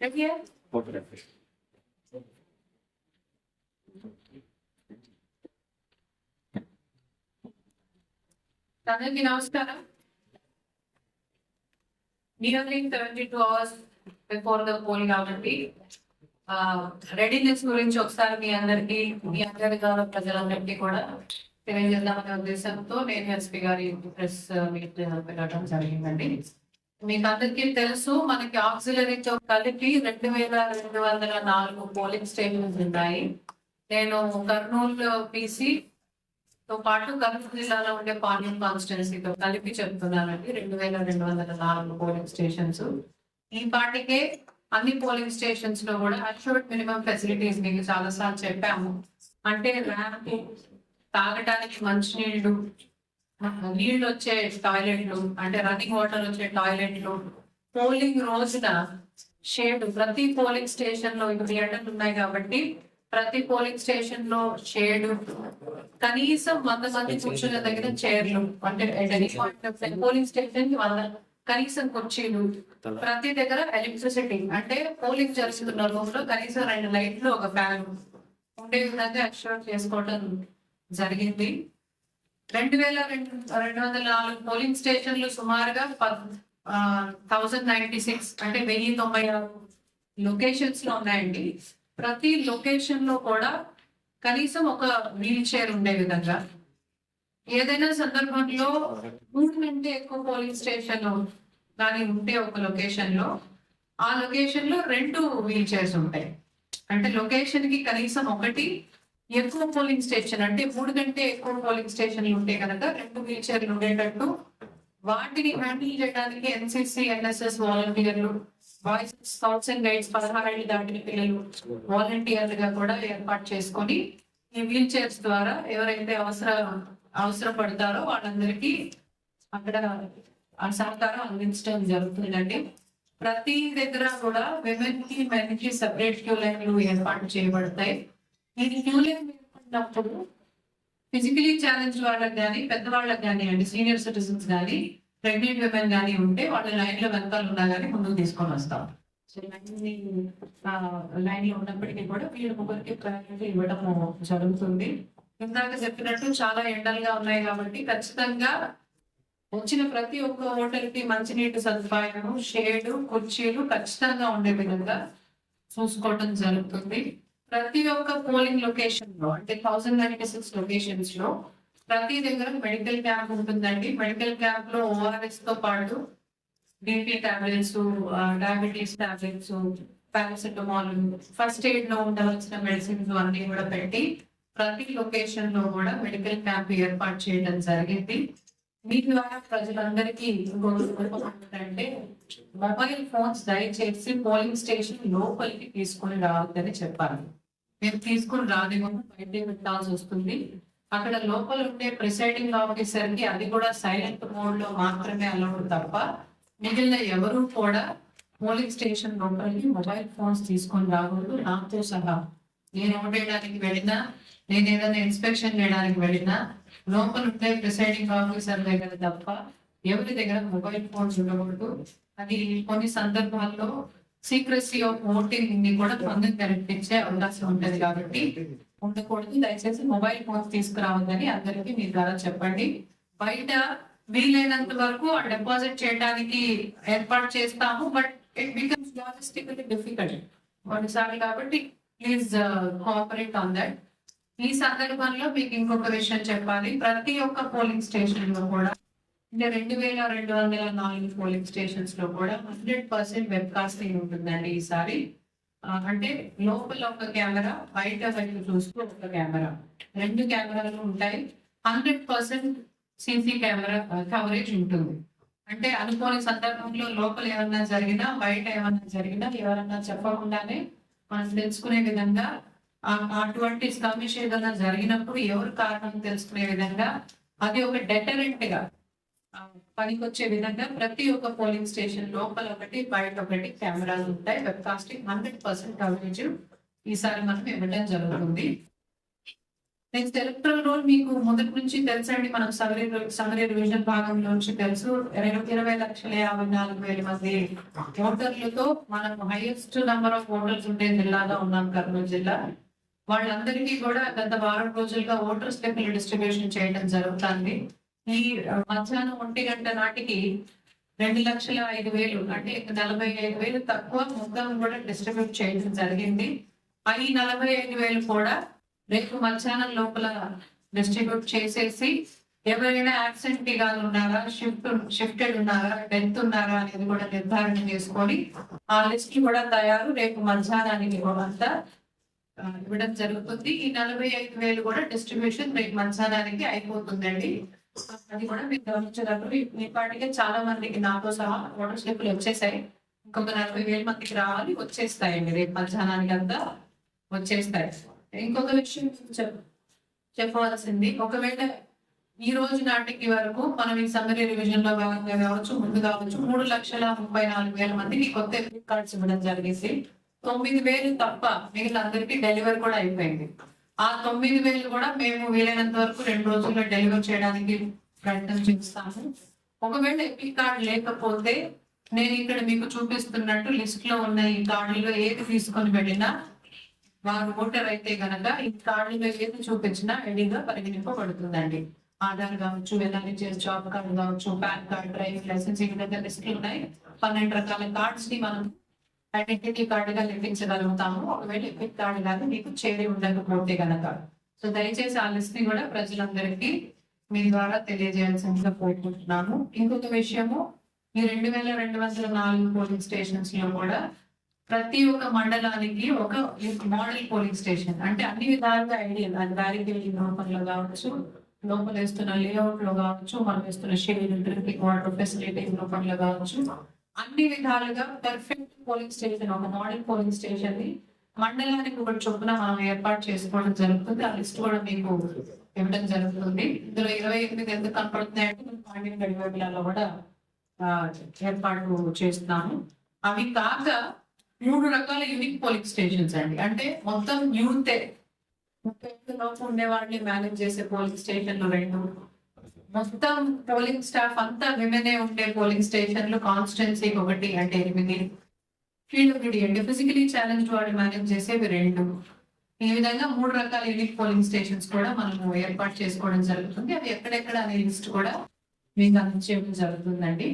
Right here? అందరికీ నమస్కారం nearly seventy two hours before the poll కాబట్టి రెడీనెస్ గురించి ఒకసారి మీ అందరికి మీ అందరి ద్వారా ప్రజలందరికీ కూడా తెలియజేద్దామనే ఉద్దేశంతో నేను ఎస్పీ గారి ప్రెస్ మీట్ పెట్టడం జరిగిందండి. మీకు అందరికీ తెలుసు మనకి ఆక్సిలరీతో కలిపి రెండు వేల రెండు వందల నాలుగు పోలింగ్ స్టేషన్స్ ఉన్నాయి. నేను కర్నూలు పీసీ తో పాటు కర్నూలు జిల్లాలో ఉండే పార్లమెంట్ కాన్స్టిట్యున్సీతో కలిపి చెప్తున్నానండి రెండు వేల రెండు వందల నాలుగు పోలింగ్ స్టేషన్స్. ఈ పాటికే అన్ని పోలింగ్ స్టేషన్స్లో కూడా అష్యూర్డ్ మినిమం ఫెసిలిటీస్ మీకు చాలా సార్లు చెప్పాము. అంటే ర్యాంప్ తాగటానికి మంచినీళ్ళు నీళ్ళు వచ్చే టాయిలెట్లు అంటే రన్నింగ్ వాటర్ వచ్చే టాయిలెట్లు. పోలింగ్ రోజున షేడ్ ప్రతి పోలింగ్ స్టేషన్లో ఇప్పుడు ఎండలు ఉన్నాయి కాబట్టి ప్రతి పోలింగ్ స్టేషన్లో షేడ్ కనీసం వంద మంది కూర్చున్న దగ్గర చైర్లు అంటే పోలింగ్ స్టేషన్కి వంద కనీసం కుర్చీలు ప్రతి దగ్గర ఎలక్ట్రిసిటీ అంటే పోలింగ్ జరుగుతున్న రూమ్లో కనీసం రెండు లైట్లు ఒక ఫ్యాన్ ఉండే విధంగా ఎక్స్ట్రా చేసుకోవడం జరిగింది. రెండు వేల రెండు రెండు వందల నాలుగు పోలింగ్ స్టేషన్లు సుమారుగా థౌజండ్ నైన్టీ సిక్స్ అంటే వెయ్యి తొంభై ఆరు లొకేషన్స్లో ఉన్నాయండి. ప్రతి లొకేషన్లో కూడా కనీసం ఒక వీల్ చైర్ ఉండే విధంగా. ఏదైనా సందర్భంలో మూడు కంటే ఎక్కువ పోలింగ్ స్టేషన్ కానీ ఉంటే ఒక లొకేషన్లో ఆ లొకేషన్లో రెండు వీల్ చైర్స్ ఉంటాయి. అంటే లొకేషన్కి కనీసం ఒకటి ఎక్కువ పోలింగ్ స్టేషన్ అంటే మూడు కంటే ఎక్కువ పోలింగ్ స్టేషన్లు ఉంటే కనుక రెండు వీల్ చైర్లు ఉండేటట్టు వాటిని హ్యాండిల్ చేయడానికి ఎన్సిసి ఎన్ఎస్ఎస్ వాలంటీర్లు బాయ్స్ స్కౌట్స్ అండ్ గైడ్స్ పదహారేళ్ళు దాటిన పిల్లలు వాలంటీర్లుగా కూడా ఏర్పాటు చేసుకొని ఈ వీల్ చైర్స్ ద్వారా ఎవరైతే అవసర అవసరపడతారో వాళ్ళందరికీ అక్కడ సహకారం అందించడం జరుగుతుందండి. ప్రతి దగ్గర కూడా విమెన్కి మెన్కి సెపరేట్ క్యూ లైన్లు ఏర్పాటు చేయబడతాయి. నేను క్యూ లైన్ ఏర్పడినప్పుడు ఫిజికలీ ఛాలెంజ్ వాళ్ళకి కానీ పెద్దవాళ్ళకి కానీ అండి సీనియర్ సిటిజన్స్ కానీ ప్రెగ్నెంట్ విమెన్ కానీ ఉంటే వాళ్ళ లైన్లో వెనకాల ఉన్నా కానీ ముందుకు తీసుకొని వస్తాం. సో లైన్ లైన్లో ఉన్నప్పటికీ కూడా వీళ్ళు ముగ్గురికి ప్రయారిటీ ఇవ్వడం జరుగుతుంది. ఇందాక చెప్పినట్టు చాలా ఎండలుగా ఉన్నాయి కాబట్టి ఖచ్చితంగా వచ్చిన ప్రతి ఒక్క హోటల్కి మంచినీటి సదుపాయము షేడు కుర్చీలు ఖచ్చితంగా ఉండే విధంగా చూసుకోవటం జరుగుతుంది. ప్రతి ఒక్క పోలింగ్ లొకేషన్లో అంటే థౌసండ్ నైన్టీ సిక్స్ లొకేషన్స్లో ప్రతి దగ్గర మెడికల్ క్యాంప్ ఉంటుందండి. మెడికల్ క్యాంప్లో ఓఆర్ఎస్తో పాటు BP tablets diabetes tablets paracetamol first ఎయిడ్లో ఉండవలసిన మెడిసిన్స్ అన్ని కూడా పెట్టి ప్రతి లొకేషన్లో కూడా మెడికల్ క్యాంప్ ఏర్పాటు చేయడం జరిగింది. మీ ద్వారా ప్రజలందరికీ అంటే మొబైల్ ఫోన్స్ దయచేసి పోలింగ్ స్టేషన్ లోపలికి తీసుకొని రావద్దని చెప్పాలి. మీరు తీసుకుని రానివ్వము బయటే పెట్టాల్సి వస్తుంది. అక్కడ లోపల ఉండే ప్రిసైడింగ్ ఆఫీసర్కి అది కూడా సైలెంట్ మోడ్లో మాత్రమే అలౌడ్ తప్ప మిగిలిన ఎవరు కూడా పోలింగ్ స్టేషన్ లోపలికి మొబైల్ ఫోన్స్ తీసుకొని రాకూడదు. నాతో సహా నేను ఓటేయడానికి వెళ్ళినా నేను ఏదైనా ఇన్స్పెక్షన్ చేయడానికి వెళ్ళినా లోపల ఉండే ప్రిసైడింగ్ ఆఫీసర్ దగ్గర తప్ప ఎవరి దగ్గర మొబైల్ ఫోన్స్ ఉండకూడదు. అది కొన్ని సందర్భాల్లో సీక్రెసీ ఆఫ్ ఓటింగ్ని కూడా తొందరగా కనిపించే అవకాశం ఉంటుంది కాబట్టి ఉండకూడదు. దయచేసి మొబైల్ ఫోన్స్ తీసుకురావద్దని అందరికీ మీ ద్వారా చెప్పండి. బయట వీలైనంత వరకు ఆ డిపాజిట్ చేయడానికి ఏర్పాటు చేస్తాము but it becomes logistically difficult కొన్నిసార్లు కాబట్టి ప్లీజ్ కోఆపరేట్ ఆన్ దట్ ఈ సందర్భంలో మీకు ఇంకొక విషయం చెప్పాలి. ప్రతి ఒక్క పోలింగ్ స్టేషన్లో కూడా అంటే రెండు వేల రెండు వందల నాలుగు పోలింగ్ స్టేషన్స్లో కూడా హండ్రెడ్ పర్సెంట్ వెబ్ కాస్టింగ్ ఉంటుందండి ఈసారి. అంటే లోపల ఒక కెమెరా బయట వైపు చూస్తూ ఒక కెమెరా. రెండు కెమెరాలు ఉంటాయి. Hundred percent CC camera coverage ఉంటుంది. అంటే అనుకోని సందర్భంలో లోపల ఏమన్నా జరిగినా బయట ఏమన్నా జరిగినా ఎవరన్నా చెప్పకుండానే మనం తెలుసుకునే విధంగా అటువంటి స్కమిష్ ఏదైనా జరిగినప్పుడు ఎవరు కారణం తెలుసుకునే విధంగా అది ఒక డెటరెంట్గా పనికొచ్చే విధంగా ప్రతి ఒక్క పోలింగ్ స్టేషన్ లోపల ఒకటి బయట ఒకటి కెమెరాలు ఉంటాయి. వెబ్కాస్టింగ్ హండ్రెడ్ పర్సెంట్ కవరేజ్ ఈసారి మనం ఇవ్వడం జరుగుతుంది. నెక్స్ట్ ఎలక్ట్రల్ రోల్ మీకు మొదటి నుంచి తెలుసండి. మనం సమరీ సమరీ రివిజన్ భాగంలో నుంచి తెలుసు. ఇరవై ఇరవై లక్షల యాభై నాలుగు వేల మంది ఓటర్లతో మనం హైయెస్ట్ నెంబర్ ఆఫ్ ఓటర్స్ ఉండే జిల్లాగా ఉన్నాం కర్నూలు జిల్లా. వాళ్ళందరికీ కూడా గత వారం రోజులుగా ఓటర్ స్లిప్లు డిస్ట్రిబ్యూషన్ చేయడం జరుగుతుంది. ఈ మధ్యాహ్నం ఒంటి గంట నాటికి రెండు లక్షల ఐదు వేలు అంటే నలభై ఐదు వేలు తక్కువ మొత్తం కూడా డిస్ట్రిబ్యూట్ చేయడం జరిగింది. ఆ ఈ నలభై ఐదు వేలు కూడా రేపు మధ్యాహ్నం లోపల డిస్ట్రిబ్యూట్ చేసేసి ఎవరైనా యాబ్సెంటీగా ఉన్నారా షిఫ్ట్ షిఫ్టెడ్ ఉన్నారా డెత్ ఉన్నారా అనేది కూడా నిర్ధారణ చేసుకొని ఆ లిస్ట్ కూడా తయారు రేపు మధ్యాహ్నానికి అంతా ఇవ్వడం జరుగుతుంది. ఈ నలభై ఐదు వేలు కూడా డిస్ట్రిబ్యూషన్ రేపు మధ్యాహ్నానికి అయిపోతుందండి. అది కూడా మీరు గమనించగలరు ఇప్పటికే చాలా మందికి నాతో సహా వాటర్ స్లిప్లు వచ్చేసాయి. ఇంకొక నలభై వేల మందికి రావాలి వచ్చేస్తాయండి. రేపు మధ్యాహ్నానికి అంతా వచ్చేస్తాయి. ఇంకొక విషయం చెప్పవలసింది ఒకవేళ ఈ రోజు నాటికి వరకు మనం ఈ సమ్మరీ రివిజన్లో భాగంగా కావచ్చు ముందు కావచ్చు మూడు లక్షల ముప్పై నాలుగు వేల మందికి కొత్త ఎపిక్ కార్డ్స్ ఇవ్వడం జరిగింది. తొమ్మిది వేలు తప్ప మిగిలిన అందరికీ డెలివరీ కూడా అయిపోయింది. ఆ తొమ్మిది వేలు కూడా మేము వీలైనంత వరకు రెండు రోజుల్లో డెలివర్ చేయడానికి ప్రయత్నం చేస్తాము. ఒకవేళ ఎపీ కార్డు లేకపోతే నేను ఇక్కడ మీకు చూపిస్తున్నట్టు లిస్ట్లో ఉన్న ఈ కార్డులో ఏది తీసుకొని వెళ్ళినా వారు ఓటర్ అయితే గనక ఈ కార్డులో ఏది చూపించినా ఐడిగా పరిగణింపబడుతుందండి. ఆధార్ కావచ్చు ఎన్ఆర్హెచ్ఎస్ జాబ్ కార్డు కావచ్చు పాన్ కార్డ్ డ్రైవింగ్ లైసెన్స్ ఈ విధంగా లిస్టులు ఉన్నాయి. పన్నెండు రకాల కార్డ్స్ని మనం ఐడెంటిటీ కార్డుగా లెక్కించగలుగుతాము. ఒకవేళ ఎపిక్ కార్డు కానీ మీకు చేరి ఉండకపోతే కనుక సో దయచేసి ఆ లిస్ట్ని కూడా ప్రజలందరికీ మీ ద్వారా తెలియజేయాల్సిందిగా కోరుకుంటున్నాము. ఇంకొక విషయము ఈ రెండు వేల రెండు వందల నాలుగు పోలింగ్ స్టేషన్స్లో కూడా ప్రతి ఒక్క మండలానికి ఒక మోడల్ పోలింగ్ స్టేషన్. అంటే అన్ని విధాలుగా ఐడియల్ అది బ్యారికేడింగ్ రూపంలో కావచ్చు లోపల వేస్తున్న లేఅవుట్లో కావచ్చు మనం వేస్తున్న షేడ్ డ్రింకింగ్ వాటర్ ఫెసిలిటీస్ రూపంలో కావచ్చు. అన్ని విధాలుగా పర్ఫెక్ట్ పోలింగ్ స్టేషన్ ఒక మోడల్ పోలింగ్ స్టేషన్ని మండలానికి ఒకటి చొప్పున మనం ఏర్పాటు చేసుకోవడం జరుగుతుంది. ఆ లిస్ట్ కూడా మీకు ఇవ్వడం జరుగుతుంది. ఇందులో ఇరవై ఎనిమిది ఎందుకు కనపడుతున్నాయంటే అంటే పాండ్యం గడివేపులలో కూడా ఏర్పాటు చేస్తున్నాము. అవి కాక మూడు రకాల యూనిక్ పోలింగ్ స్టేషన్స్ అండి. అంటే మొత్తం యూతే ముప్పై లోపు ఉండే వాళ్ళని మేనేజ్ చేసే పోలింగ్ స్టేషన్లు రెండు. మొత్తం పోలింగ్ స్టాఫ్ అంతా విమెనే ఉండే పోలింగ్ స్టేషన్లు కాన్స్టిట్యున్సీ ఒకటి అంటే ఎనిమిది. పీడబ్ల్యూడి అంటే ఫిజికలీ ఛాలెంజ్ వాళ్ళు మేనేజ్ చేసేవి రెండు. ఈ విధంగా మూడు రకాల యూనిక్ పోలింగ్ స్టేషన్స్ కూడా మనము ఏర్పాటు చేసుకోవడం జరుగుతుంది. అవి ఎక్కడెక్కడ అనే లిస్ట్ కూడా మీకు అందించేయడం జరుగుతుందండి.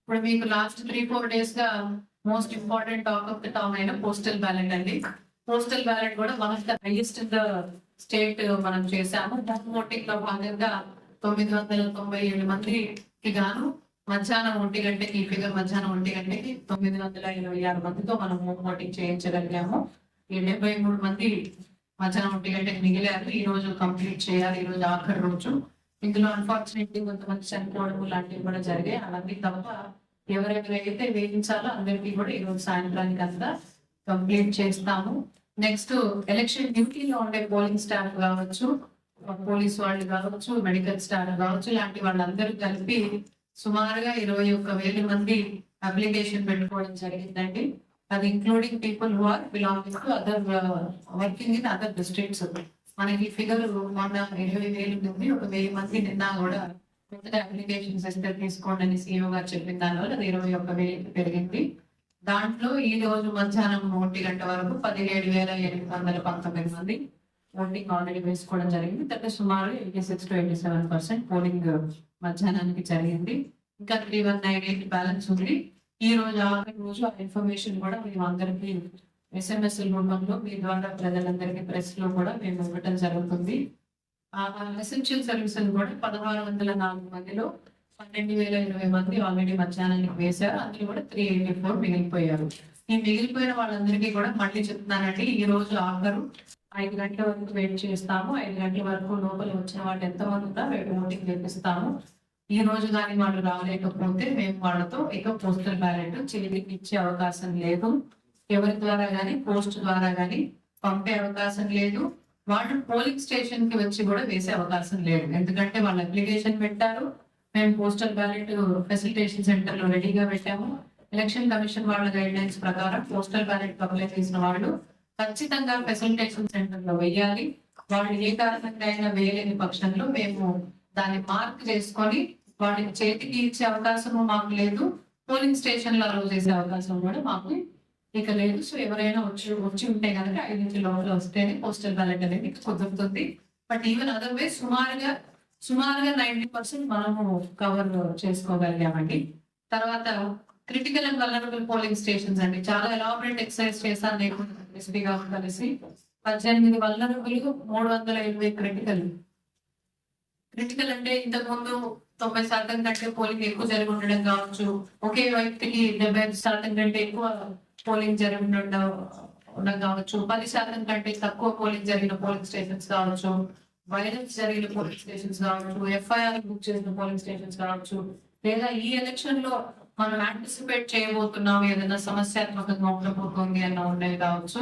ఇప్పుడు మీకు last three four డేస్గా most important talk of the town అయిన పోస్టల్ బ్యాలెట్ అండి. పోస్టల్ బ్యాలెట్ కూడా one of the highest the state మనం చేశాము. డన్ ఓటింగ్లో భాగంగా తొమ్మిది వందల తొంభై ఏడు మందికి గాను మధ్యాహ్నం ఒంటి గంటకి ఈ ఫిగర్ మధ్యాహ్నం ఒంటి గంటకి తొమ్మిది వందల ఇరవై ఆరు మందితో మనం ఓటింగ్ చేయించగలిగాము. ఈ డెబ్బై మూడు మంది మధ్యాహ్నం ఒంటి గంటకి మిగిలారు. ఈ రోజు కంప్లీట్ చేయాలి. ఈ రోజు ఆఖరి రోజు. ఇందులో అన్ఫార్చునేట్లీ కొంతమంది చనిపోవడం లాంటివి కూడా జరిగాయి. అవన్నీ తప్ప ఎవరెవరైతే వేయించాలో అందరికీ కూడా ఈ రోజు సాయంత్రానికి అంతా కంప్లీట్ చేస్తాము. నెక్స్ట్ ఎలక్షన్ డ్యూటీలో ఉండే పోలింగ్ స్టాఫ్ కావచ్చు పోలీస్ వాళ్ళు కావచ్చు మెడికల్ స్టాఫ్ కావచ్చు ఇలాంటి వాళ్ళందరూ కలిపి సుమారుగా ఇరవై ఒక్క వేల మంది అప్లికేషన్ పెట్టుకోవడం జరిగిందండి. అది including people who are belonging to other working in other districts మనకి ఫిగర్ మొన్న ఇరవై వేలు ఉంది. ఒక వెయ్యి మంది నిన్న కూడా కొత్త అప్లికేషన్స్ ఇస్తే తీసుకోండి అని సీఓ గారు చెప్పిన దానివల్ల అది ఇరవై ఒక్క వేలు పెరిగింది. దాంట్లో ఈ రోజు మధ్యాహ్నం ఒంటి గంట వరకు పదిహేడు వేల ఎనిమిది వందల పంతొమ్మిది మంది ఓటింగ్ ఆల్రెడీ వేసుకోవడం జరిగింది. తర్వాత సుమారు eighty six to eighty seven percent polling మధ్యాహ్నానికి జరిగింది. ఇంకా three one nine eight balance ఉంది. ఈ రోజు ఆఖరి రోజు ఆ ఇన్ఫర్మేషన్ కూడా మేము అందరికీ ఎస్ఎంఎస్ రూపంలో మీ ద్వారా ప్రజలందరికీ ప్రెస్లో కూడా మేము ఇవ్వటం జరుగుతుంది. ఆ ఎసెన్షియల్ సర్వీసెస్ కూడా పదహారు వందల నాలుగు మందిలో పన్నెండు వేల ఇరవై మంది ఆల్రెడీ మధ్యాహ్నానికి వేశారు. అందులో కూడా త్రీ ఎయిటీ ఫోర్ మిగిలిపోయారు. నేను మిగిలిపోయిన వాళ్ళందరికీ కూడా మళ్ళీ చెప్తున్నానండి ఈ రోజు ఆఖరు ఐదు గంటల వరకు వెయిట్ చేస్తాము. ఐదు గంటల వరకు లోపల వచ్చిన వాళ్ళు ఎంతమంది ఉన్నా రేపు ఓటింగ్ తెప్పిస్తాము ఈ రోజు కానీ వాళ్ళు రాలేకపోతే మేము వాళ్ళతో ఇక పోస్టల్ బ్యాలెట్ చెల్లికి ఇచ్చే అవకాశం లేదు. ఎవరి ద్వారా కానీ పోస్ట్ ద్వారా కానీ పంపే అవకాశం లేదు. వాళ్ళు పోలింగ్ స్టేషన్కి వచ్చి కూడా వేసే అవకాశం లేదు. ఎందుకంటే వాళ్ళు అప్లికేషన్ పెట్టారు. మేము పోస్టల్ బ్యాలెట్ ఫెసిలిటేషన్ సెంటర్లో రెడీగా పెట్టాము. ఎలక్షన్ కమిషన్ వాళ్ళ గైడ్ లైన్స్ ప్రకారం పోస్టల్ బ్యాలెట్ పబ్లిక్ చేసిన వాళ్ళు ఖచ్చితంగా ఫెసిలిటేషన్ సెంటర్లో వెయ్యాలి. వాళ్ళు ఏ కారణంగా అయినా వేయలేని పక్షంలో మేము దాన్ని మార్క్ చేసుకొని వాళ్ళకి చేతికి ఇచ్చే అవకాశము మాకు లేదు. పోలింగ్ స్టేషన్లో అలౌ చేసే అవకాశం కూడా మాకు ఇక లేదు. సో ఎవరైనా వచ్చి వచ్చి ఉంటే కనుక ఐదు నుంచి లోపల వస్తేనే పోస్టల్ బ్యాలెట్ అనేది కుదురుతుంది బట్ ఈవెన్ అదర్వైజ్ సుమారుగా సుమారుగా నైన్టీ పర్సెంట్ మనము కవర్ చేసుకోగలిగామండి. తర్వాత critical and vulnerable polling stations అండి. చాలా ఎలాబరేట్ ఎక్సర్సైజ్ చేశాను నేను ఎస్పీ గారు కలిసి. పద్దెనిమిది వలనరబుల్ మూడు వందల ఎనభై క్రిటికల్ క్రిటికల్ అంటే ఇంతకు ముందు తొంభై శాతం కంటే పోలింగ్ ఎక్కువ జరిగి ఉండడం కావచ్చు. ఒకే వ్యక్తికి డెబ్బై ఐదు శాతం కంటే ఎక్కువ పోలింగ్ జరిగి ఉండడం ఉండడం కావచ్చు. పది శాతం కంటే తక్కువ పోలింగ్ జరిగిన పోలింగ్ స్టేషన్స్ కావచ్చు. వైలెన్స్ జరిగిన పోలింగ్ స్టేషన్స్ కావచ్చు. ఎఫ్ఐఆర్ బుక్ చేసిన పోలింగ్ స్టేషన్స్ కావచ్చు. లేదా ఈ ఎలక్షన్లో మనం యాంటిసిపేట్ చేయబోతున్నాం ఏదైనా సమస్యాత్మకంగా ఉండబోతుంది అన్న ఉండేది కావచ్చు.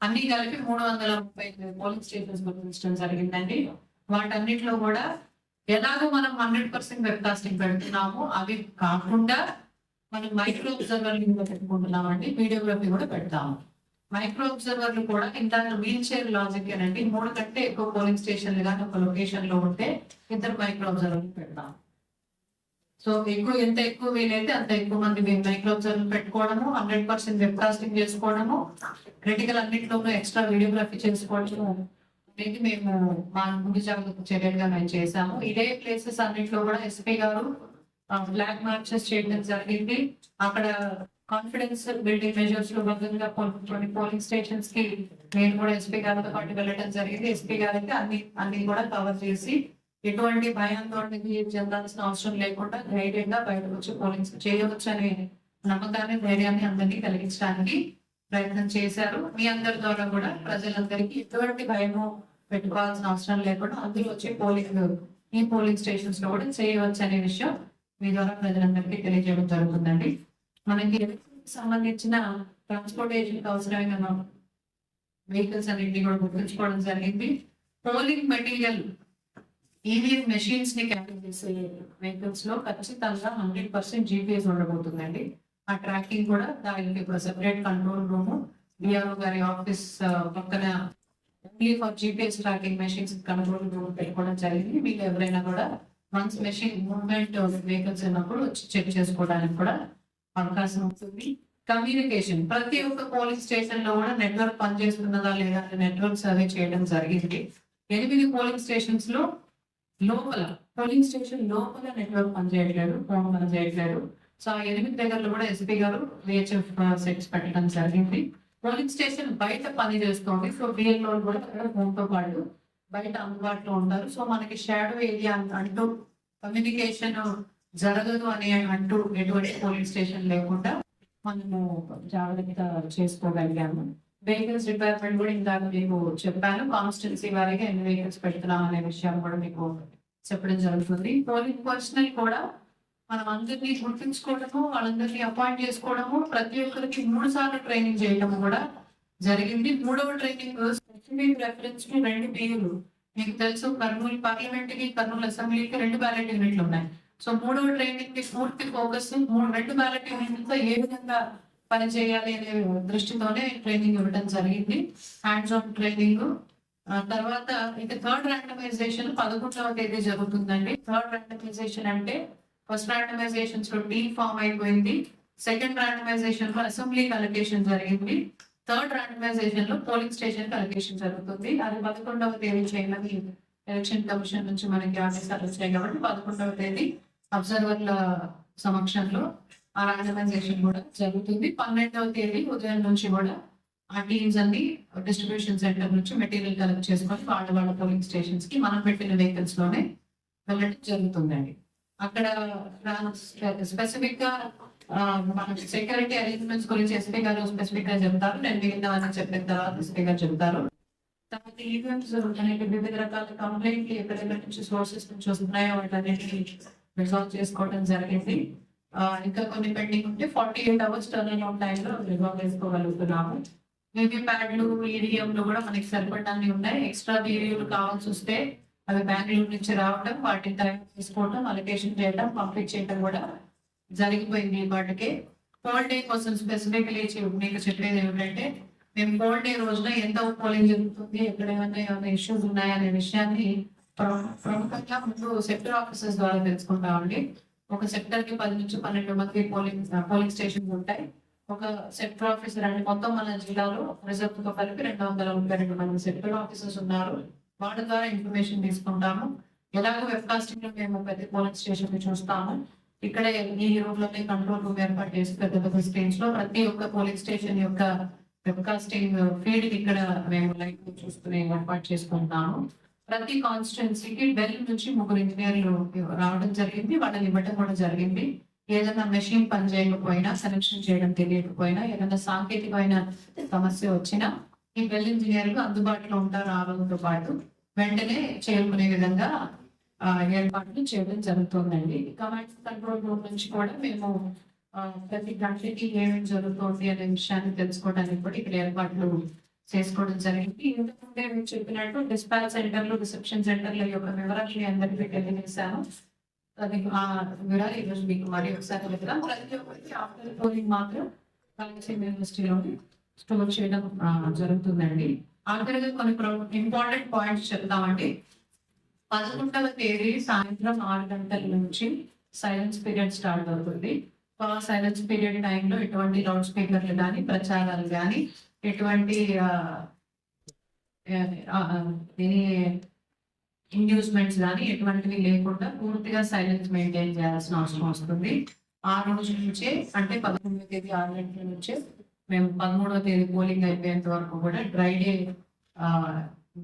అన్ని కలిపి మూడు వందల ముప్పై ఎనిమిది పోలింగ్ స్టేషన్స్ గుర్తించడం జరిగిందండి. వాటన్నిటిలో కూడా ఎలాగో మనం హండ్రెడ్ పర్సెంట్ వెబ్కాస్టింగ్ పెడుతున్నాము అవి కాకుండా మనం మైక్రో అబ్జర్వర్లు పెట్టుకుంటున్నామండి. వీడియోగ్రఫీ కూడా పెడతాము. మైక్రో అబ్జర్వర్లు కూడా ఇందాక వీల్ చైర్ లాజిక్ అండి మూడు కంటే ఎక్కువ పోలింగ్ స్టేషన్లు కానీ ఒక లొకేషన్లో ఉంటే ఇద్దరు మైక్రో అబ్జర్వర్లు పెడతాం సో ఎక్కువ ఎంత ఎక్కువ వీలైతే అంత ఎక్కువ మంది మేము మైక్రో పెట్టుకోవడము హండ్రెడ్ పర్సెంట్ వెబ్కాస్టింగ్ చేసుకోవడము క్రిటికల్ అన్నింటిలోనూ ఎక్స్ట్రా వీడియోగ్రఫీ చేసుకోవడము. అనేది మేము మా ముందు జాగ్రత్త చర్యలుగా మేము చేశాము. ఇదే ప్లేసెస్ అన్నింటిలో కూడా ఎస్పీ గారు బ్లాక్ మార్చెస్ చేయడం జరిగింది. అక్కడ కాన్ఫిడెన్స్ బిల్డింగ్ మెజర్స్లో భాగంగా కొన్ని- పోలింగ్ స్టేషన్స్కి నేను కూడా ఎస్పీ గారితో పాటు వెళ్ళడం జరిగింది. ఎస్పీ అయితే అన్ని అన్ని కూడా కవర్ చేసి ఎటువంటి భయాందోళనకి చెందాల్సిన అవసరం లేకుండా ధైర్యంగా బయటకు వచ్చి పోలింగ్స్ చేయవచ్చు అనే నమ్మకాన్ని ధైర్యాన్ని అందరినీ కలిగించడానికి ప్రయత్నం చేశారు. మీ అందరి ద్వారా కూడా ప్రజలందరికీ ఎటువంటి భయము పెట్టుకోవాల్సిన అవసరం లేకుండా అందరూ వచ్చే పోలింగ్ ఈ పోలింగ్ స్టేషన్స్లో కూడా చేయవచ్చు అనే విషయం మీ ద్వారా ప్రజలందరికీ తెలియజేయడం జరుగుతుందండి. మనకి సంబంధించిన ట్రాన్స్పోర్టేషన్కి అవసరమైన వెహికల్స్ అన్నింటినీ కూడా గుర్తుంచుకోవడం జరిగింది. పోలింగ్ మెటీరియల్ ఈవీఎం మెషిన్స్ని క్యారీ చేసే వెహికల్స్లో ఖచ్చితంగా హండ్రెడ్ పర్సెంట్ జీపీఎస్ ఉండబోతుందండి. ఆ ట్రాకింగ్ కూడా దానికి ఇప్పుడు సెపరేట్ కంట్రోల్ రూమ్ డిఆర్ఓ గారి ఆఫీస్ పక్కన only for GPS tracking machines control room పెట్టుకోవడం జరిగింది. మీకు ఎవరైనా కూడా వన్స్ మెషిన్ మూవ్మెంట్ వెహికల్స్ ఉన్నప్పుడు వచ్చి చెక్ చేసుకోవడానికి కూడా అవకాశం ఉంటుంది. కమ్యూనికేషన్ ప్రతి ఒక్క పోలింగ్ స్టేషన్లో కూడా నెట్వర్క్ పనిచేస్తున్నదా లేదా నెట్వర్క్ సర్వే చేయడం జరిగింది. ఎనిమిది పోలింగ్ స్టేషన్స్లో లోపల పోలింగ్ స్టేషన్ లోపల నెట్వర్క్ పనిచేయట్లేదు ఫోన్ పనిచేయట్లేదు. సో ఆ ఎనిమిది దగ్గరలో కూడా ఎస్పీ గారు విహెచ్ఎఫ్ సెట్స్ పెట్టడం జరిగింది. పోలింగ్ స్టేషన్ బయట పని చేస్తుంది. సో బిఎల్ఓ కూడా ఫోన్తో పాటు బయట అందుబాటులో ఉంటారు. సో మనకి షాడో ఏరియా అంటూ కమ్యూనికేషన్ జరగదు అని అంటూ ఎటువంటి పోలింగ్ స్టేషన్ లేకుండా మనము జాగ్రత్త చేసుకోగలిగాము. వెహికల్స్ రిపేర్మెంట్ కూడా ఇందాక మీకు చెప్పాను. కాన్స్టిట్యున్సీ వారికి ఎన్ని వెహికల్స్ పెడుతున్నాం అనే విషయం కూడా మీకు చెప్పడం జరుగుతుంది. పోలింగ్ పర్సనల్ కూడా మనం అందరినీ గుర్తించుకోవడము వాళ్ళందరినీ అపాయింట్ చేసుకోవడము ప్రతి ఒక్కరికి మూడు సార్లు ట్రైనింగ్ చేయడం కూడా జరిగింది. మూడవ ట్రైనింగ్ స్పెసిఫిక్ రెఫరెన్స్కి రెండు పేర్లు మీకు తెలుసు కర్నూలు పార్లమెంట్కి కర్నూలు అసెంబ్లీకి రెండు బ్యాలెట్ యూనిట్లు ఉన్నాయి. సో మూడవ ట్రైనింగ్కి పూర్తి ఫోకస్ మూడు రెండు బ్యాలెట్ యూనిట్లతో ఏ విధంగా పనిచేయాలి అనే దృష్టితోనే ట్రైనింగ్ ఇవ్వడం జరిగింది. హ్యాండ్స్ ఆన్ ట్రైనింగ్ తర్వాత ఇక థర్డ్ ర్యాండమైజేషన్ పదకొండవ తేదీ జరుగుతుందండి. థర్డ్ ర్యాండమైజేషన్ అంటే ఫస్ట్ ర్యాండమైజేషన్స్లో టీ ఫామ్ అయిపోయింది. సెకండ్ ర్యాండమైజేషన్లో అసెంబ్లీ అలొకేషన్ జరిగింది. థర్డ్ ర్యాండమైజేషన్లో పోలింగ్ స్టేషన్ కలెక్షన్ అలొకేషన్ జరుగుతుంది. అది పదకొండవ తేదీ చేయాలని ఎలక్షన్ కమిషన్ నుంచి మనకి ఆదేశాలు వచ్చాయి కాబట్టి పదకొండవ తేదీ అబ్జర్వర్ల సమక్షంలో ఆ కూడా జరుగుతుంది. పన్నెండవ తేదీ ఉదయం నుంచి కూడా ఆ టీమ్స్ అన్ని డిస్ట్రిబ్యూషన్ సెంటర్ నుంచి మెటీరియల్ కలెక్ట్ చేసుకొని వాళ్ళ వాళ్ళ పోలింగ్ స్టేషన్స్కి మనం పెట్టిన వెహికల్స్లోనే వెళ్ళడం జరుగుతుందండి. అక్కడ స్పెసిఫిక్గా మన సెక్యూరిటీ అరేంజ్మెంట్స్ గురించి ఎస్పీ గారు స్పెసిఫిక్గా చెప్తారు. నేను మిగతా చెప్పిన తర్వాత ఎస్పీ గారు చెప్తారు. తర్వాత ఈవెంట్స్ అనేవి వివిధ రకాల కంప్లైంట్లు ఎక్కడెక్కడ నుంచి సోర్సెస్ నుంచి వస్తున్నాయో వాటన్నిటిని రిజాల్వ్ చేసుకోవడం జరిగింది. ఇంకా కొన్ని పెండింగ్ ఉంటే forty eight hours turn out టైంలో రిజాల్వ్ చేసుకోగలుగుతున్నాము. వివి ప్యాడ్లు ఈడిఎంలు కూడా మనకి సరిపడాన్ని ఉన్నాయి. ఎక్స్ట్రా వీడియోలు కావాల్సి వస్తే అవి బెంగళూరు నుంచి రావడం వాటిని తయారు చేసుకోవడం అలొకేషన్ చేయడం పంపిణీ చేయడం కూడా జరిగిపోయింది వాటికి పోల్ డే కోసం స్పెసిఫికలీ మీకు చెప్పేది ఏమిటంటే మేము పోల్ డే రోజున ఎంత పోలింగ్ జరుగుతుంది ఎక్కడ ఏమైనా ఏమైనా ఇష్యూస్ ఉన్నాయా అనే విషయాన్ని ప్ర- ప్రముఖంగా ముందు సెక్టర్ ఆఫీసర్స్ ద్వారా తెలుసుకుంటామండి. ఒక సెక్టర్కి పది నుంచి పన్నెండు మంది పోలింగ్ పోలింగ్ స్టేషన్స్ ఉంటాయి. ఒక సెక్టర్ ఆఫీసర్ అంటే మొత్తం మన జిల్లాలో రిజర్వ్తో కలిపి రెండు వందల ముప్పై రెండు మంది సెక్టర్ ఆఫీసర్స్ ఉన్నారు. వాళ్ళ ద్వారా ఇన్ఫర్మేషన్ తీసుకుంటాము. ఎలాగో వెబ్కాస్టింగ్లో మేము ప్రతి పోలింగ్ స్టేషన్ చూస్తాము. ఇక్కడే ఈ రూమ్లోనే కంట్రోల్ రూమ్ ఏర్పాటు చేసి పెద్ద పెద్ద స్క్రీన్స్లో ప్రతి ఒక్క పోలింగ్ స్టేషన్ యొక్క వెబ్కాస్టింగ్ ఫీడ్ ఇక్కడ మేము లైవ్ చూసుకుని ఏర్పాటు చేసుకుంటాము. ప్రతి కాన్స్టిట్యున్సీకి ఢిల్లీ నుంచి ముగ్గురు ఇంజనీర్లు రావడం జరిగింది. వాళ్ళని ఇవ్వడం కూడా జరిగింది. ఏదైనా మెషిన్ పని చేయకపోయినా సెలక్షన్ చేయడం తెలియకపోయినా ఏదైనా సాంకేతికమైన సమస్య వచ్చినా ఈ వెల్ ఇంజనీర్లు అందుబాటులో ఉంటారు. ఆ రోజుతో పాటు వెంటనే చేరుకునే విధంగా ఏర్పాట్లు చేయడం జరుగుతుందండి. కమాండ్ కంట్రోల్ రూమ్ నుంచి కూడా మేము ప్రతి గంటకి ఏమేమి జరుగుతుంది అనే విషయాన్ని తెలుసుకోవడానికి కూడా ఇక్కడ ఏర్పాట్లు చేసుకోవడం జరిగింది. ఇంతకుముందే మీరు చెప్పినట్టు డిస్పాచ్ సెంటర్లు రిసెప్షన్ సెంటర్ల యొక్క వివరాలు మీ అందరికీ తెలియజేశాను. అది ఆ వివరాలు ఈరోజు మీకు మరి ఒకసారి ప్రతి ఒక్కరికి ఆఫ్టర్ పోలింగ్ మాత్రం కాలేజీ యూనివర్సిటీలో స్టోర్ చేయడం జరుగుతుందండి. ఆఖరిగా కొన్ని ఇంపార్టెంట్ పాయింట్స్ చెప్తామండి. పదకొండవ తేదీ సాయంత్రం ఆరు గంటల నుంచి సైలెన్స్ పీరియడ్ స్టార్ట్ అవుతుంది. సైలెన్స్ పీరియడ్ టైంలో ఎటువంటి లౌడ్ స్పీకర్లు కానీ ప్రచారాలు కానీ ఎటువంటి దీని ఇండ్యూస్మెంట్స్ కానీ ఎటువంటివి లేకుండా పూర్తిగా సైలెన్స్ మెయింటైన్ చేయాల్సిన అవసరం వస్తుంది. ఆ రోజు నుంచే అంటే పదకొండవ తేదీ ఆరు గంటల నుంచే మేము పదమూడవ తేదీ పోలింగ్ అయిపోయేంత వరకు కూడా డ్రై డే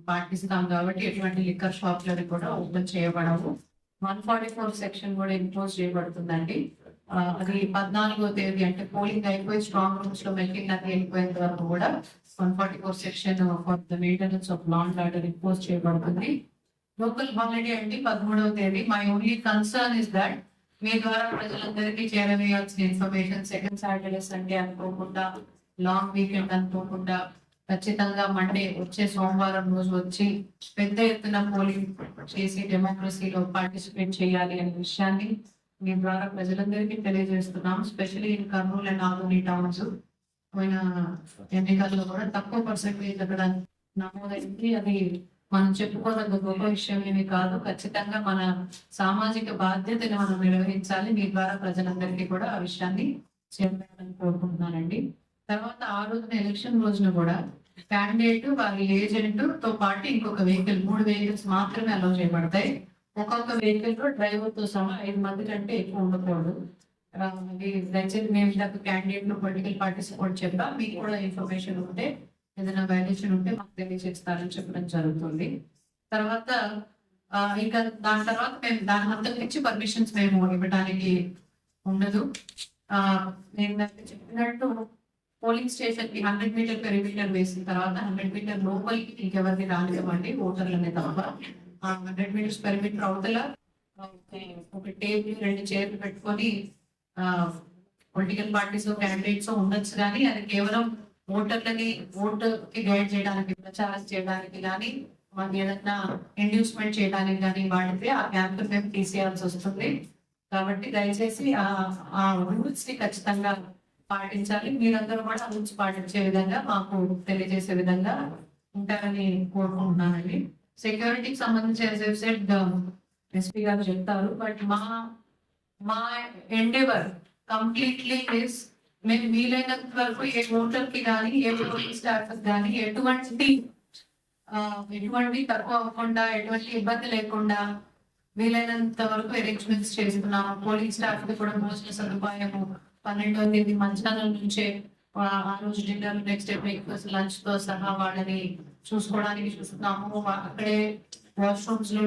పాటిస్తాం కాబట్టి ఎటువంటి లిక్కర్ షాప్లను కూడా ఓపెన్ చేయబడవు. వన్ ఫార్టీ ఫోర్ సెక్షన్ కూడా ఇంపోజ్ చేయబడుతుందండి. అది పద్నాలుగో తేదీ అంటే పోలింగ్ అయిపోయి స్ట్రాంగ్ రూమ్స్లో మెల్కింగ్ అది వెళ్ళిపోయిన వరకు కూడా one forty four section for the maintenance of law and order impose చేయబడుతుంది లోకల్ హాలిడే అండి పదమూడవ తేదీ. My only concern is that మీ ద్వారా ప్రజలందరికీ చేరవేయాల్సిన ఇన్ఫర్మేషన్ సెకండ్ సాటర్డే సండే అనుకోకుండా లాంగ్ వీకెండ్ అనుకోకుండా ఖచ్చితంగా మండే వచ్చే సోమవారం రోజు వచ్చి పెద్ద ఎత్తున పోలింగ్ చేసి డెమోక్రసీలో పార్టిసిపేట్ చేయాలి అనే విషయాన్ని మీ ద్వారా ప్రజలందరికీ తెలియజేస్తున్నాం specially in Kurnool and Adoni towns పోయిన ఎన్నికల్లో కూడా తక్కువ పర్సెంటేజ్ అక్కడ నమోదైంది. అది మనం చెప్పుకోదగ్గ గొప్ప విషయం ఏమి కాదు. ఖచ్చితంగా మన సామాజిక బాధ్యతని మనం నిర్వహించాలి. మీ ద్వారా ప్రజలందరికీ కూడా ఆ విషయాన్ని చేయాలని కోరుకుంటున్నానండి. తర్వాత ఆ రోజున ఎలక్షన్ రోజున కూడా క్యాండిడేట్ వారి ఏజెంట్తో పాటు ఇంకొక వెహికల్ మూడు వెహికల్స్ మాత్రమే అలౌ చేయబడతాయి. ఒక్కొక్క వెహికల్లో డ్రైవర్తో సహా ఐదు మంది కంటే ఎక్కువ ఉండకూడదు. ఆ, దయచేసి మేము ఇందాక క్యాండిడేట్లో పొలిటికల్ పార్టీస్ కూడా చెప్పా. మీకు కూడా ఇన్ఫర్మేషన్ ఉంటే ఏదైనా వ్యాల్యూషన్ ఉంటే మాకు తెలియజేస్తారని చెప్పడం జరుగుతుంది. తర్వాత ఇంకా దాని తర్వాత మేము దాని అంతకు మించి పర్మిషన్స్ మేము ఇవ్వడానికి ఉండదు. ఆ, నేను చెప్పినట్టు పోలింగ్ స్టేషన్కి హండ్రెడ్ మీటర్ పెరిమీటర్ వేసిన తర్వాత హండ్రెడ్ మీటర్ లోపలికి ఇంకెవరిని రానివ్వండి ఓటర్లనే తప్ప. హండ్రెడ్ మీటర్స్ పెరిమీటర్ అవతల ఒక టేబుల్ రెండు చైర్లు పెట్టుకొని పొలిటికల్ పార్టీస్ క్యాండిడేట్స్ ఉండొచ్చు కానీ అది కేవలం ఓటర్లని ఓటుకి గైడ్ చేయడానికి ప్రచారం చేయడానికి కానీ వాళ్ళు ఏదైనా ఇండ్యూస్మెంట్ చేయడానికి కానీ వాడితే ఆ క్యాంప్ మేము తీసేయాల్సి వస్తుంది. కాబట్టి దయచేసి ఆ రూల్స్ని ఖచ్చితంగా పాటించాలి. మీరందరూ కూడా రూల్స్ పాటించే విధంగా మాకు తెలియజేసే విధంగా ఉంటారని కోరుకుంటున్నానండి. సెక్యూరిటీకి సంబంధించి సెట్ ఎస్పీ గారు చెప్తారు బట్ మా మా ఎండేవర్ కంప్లీట్లీ ఇస్ మేము వీలైనంత వరకు ఏ ఓటర్కి కానీ ఏ పోలీస్ స్టాఫ్ కానీ ఎటువంటి ఎటువంటి తక్కువ అవ్వకుండా ఎటువంటి ఇబ్బంది లేకుండా వీలైనంత వరకు అరేంజ్మెంట్స్ చేస్తున్నాము పోలీస్ స్టాఫ్కి కూడా భోజన సదుపాయము పన్నెండు తేదీ మధ్యాహ్నం నుంచే ఆ ఆ రోజు డిన్నర్ నెక్స్ట్ డే బ్రేక్ఫాస్ట్ లంచ్తో సహా వాళ్ళని చూసుకోవడానికి చూస్తున్నాము. అక్కడే వాష్రూమ్స్లో